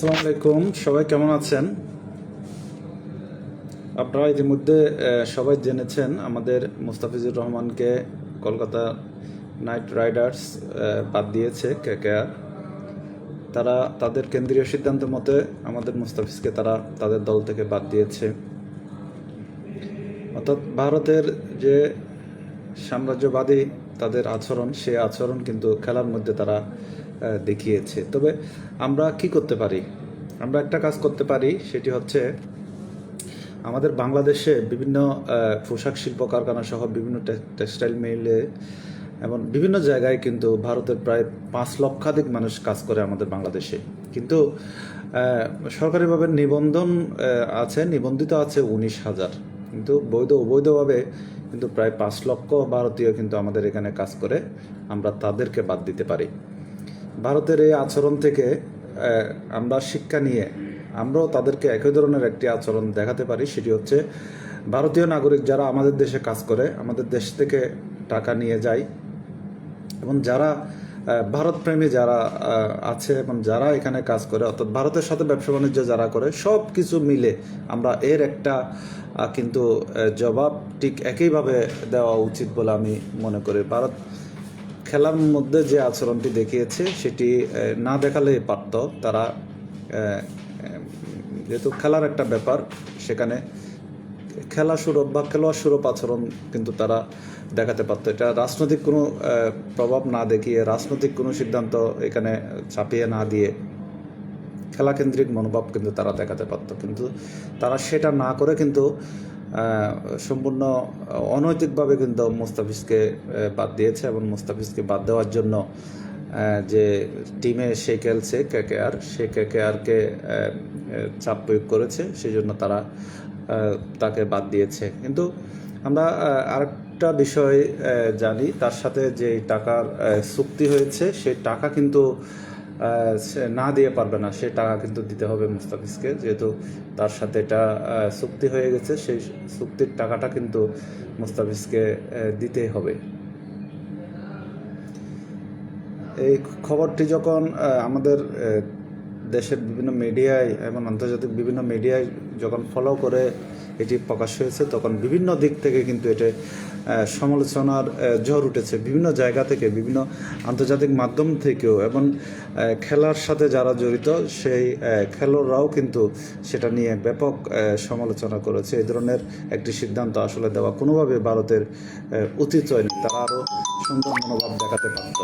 আসসালামু আলাইকুম, সবাই কেমন আছেন? আপনারা ইতিমধ্যে সবাই জেনেছেন আমাদের মুস্তাফিজুর রহমানকে কলকাতা নাইট রাইডার্স বাদ দিয়েছে কেকেআর। তারা তাদের কেন্দ্রীয় সিদ্ধান্ত মতে আমাদের মুস্তাফিজকে তারা তাদের দল থেকে বাদ দিয়েছে। অর্থাৎ ভারতের যে সাম্রাজ্যবাদী তাদের আচরণ, সে আচরণ কিন্তু খেলার মধ্যে তারা দেখিয়েছে। তবে আমরা কি করতে পারি? আমরা একটা কাজ করতে পারি, সেটি হচ্ছে আমাদের বাংলাদেশে বিভিন্ন পোশাক শিল্প কারখানা সহ বিভিন্ন টেক্সটাইল মিলে এবং বিভিন্ন জায়গায় কিন্তু ভারতের প্রায় পাঁচ লক্ষাধিক মানুষ কাজ করে আমাদের বাংলাদেশে। কিন্তু সরকারিভাবে নিবন্ধন আছে, নিবন্ধিত আছে উনিশ হাজার। কিন্তু বৈধ, অবৈধভাবে কিন্তু প্রায় পাঁচ লক্ষ ভারতীয় কিন্তু আমাদের এখানে কাজ করে। আমরা তাদেরকে বাদ দিতে পারি। ভারতের এই আচরণ থেকে আমরা শিক্ষা নিয়ে আমরাও তাদেরকে একই ধরনের একটি আচরণ দেখাতে পারি। সেটি হচ্ছে, ভারতীয় নাগরিক যারা আমাদের দেশে কাজ করে, আমাদের দেশ থেকে টাকা নিয়ে যায় এবং যারা আহ, ভারতপ্রেমী যারা আছে এবং যারা এখানে কাজ করে অর্থাৎ ভারতের সাথে ব্যবসা বাণিজ্য যারা করে সব কিছু মিলে আমরা এর একটা কিন্তু জবাব ঠিক একইভাবে দেওয়া উচিত বলে আমি মনে করি। ভারত খেলার মধ্যে যে আচরণটি দেখিয়েছে সেটি না দেখালে পারত। তারা যেহেতু খেলার একটা ব্যাপার সেখানে খেলা সুরভ বা খেলোয়াড় সুরভ আচরণ কিন্তু তারা দেখাতে পারতো। এটা রাজনৈতিক কোনো প্রভাব না দেখিয়ে, রাজনৈতিক কোনো সিদ্ধান্ত এখানে চাপিয়ে না দিয়ে খেলাকেন্দ্রিক মনোভাব কিন্তু তারা দেখাতে পারতো। কিন্তু তারা সেটা না করে কিন্তু সম্পূর্ণ অনৈতিকভাবে কিন্তু মুস্তাফিজকে বাদ দিয়েছে এবং মুস্তাফিজকে বাদ দেওয়ার জন্য যে টিমে সে খেলছে, কে কে আর, সে কে কে আরকে চাপ প্রয়োগ করেছে সেই জন্য তারা তাকে বাদ দিয়েছে। কিন্তু আমরা আরেকটা বিষয় জানি, তার সাথে যে টাকার চুক্তি হয়েছে সেই টাকা কিন্তু না দিয়ে পারবে না। সে টাকা কিন্তু দিতে হবে মুস্তাফিজকে, যেহেতু তার সাথে এটা চুক্তি হয়ে গেছে, সেই চুক্তির টাকাটা কিন্তু মুস্তাফিজকে দিতেই হবে। এই খবরটি যখন আমাদের দেশের বিভিন্ন মিডিয়ায় এবং আন্তর্জাতিক বিভিন্ন মিডিয়ায় যখন ফলো করে এটি প্রকাশ হয়েছে, তখন বিভিন্ন দিক থেকে কিন্তু এটা সমালোচনার ঝড় উঠেছে। বিভিন্ন জায়গা থেকে, বিভিন্ন আন্তর্জাতিক মাধ্যম থেকেও এবং খেলার সাথে যারা জড়িত, সেই খেলোয়াড়রাও কিন্তু সেটা নিয়ে ব্যাপক সমালোচনা করেছে। এই ধরনের একটি সিদ্ধান্ত আসলে দেওয়া কোনোভাবে ভারতের উচিত হয়নি তারা আরও সুন্দর মনোভাব দেখাতে পারত।